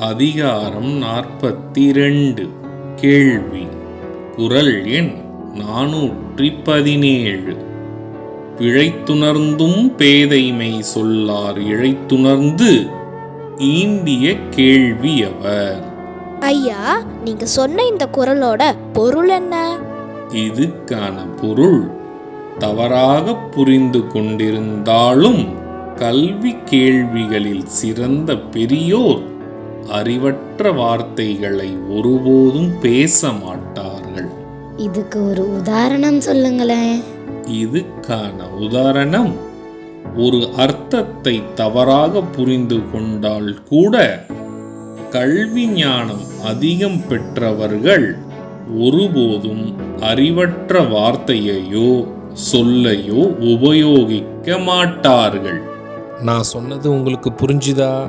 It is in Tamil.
அதிகாரம் நாற்பத்தி ரெண்டு கேள்வி. குறள் எண் நானூற்றி பதினேழு பிழைத்துணர்ந்தும் பேதைமை சொல்லார் இழைத்துணர்ந்து ஈண்டிய கேள்வி அவர். ஐயா நீங்க சொன்ன இந்த குரலோட பொருள் என்ன? இதுக்கான பொருள் தவறாக புரிந்து கொண்டிருந்தாலும் கல்வி கேள்விகளில் சிறந்த பெரியோர் அறிவற்ற வார்த்தைகளை ஒருபோதும் பேச மாட்டார்கள் இதுக்கு ஒரு உதாரணம் சொல்லுங்களேன். இதுக்கான உதாரணம் ஒரு அர்த்தத்தை தவறாக புரிந்து கொண்டால் கூட கல்வி ஞானம் அதிகம் பெற்றவர்கள் ஒருபோதும் அறிவற்ற வார்த்தையையோ சொல்லையோ உபயோகிக்க மாட்டார்கள். நான் சொன்னது உங்களுக்கு புரிஞ்சுதா?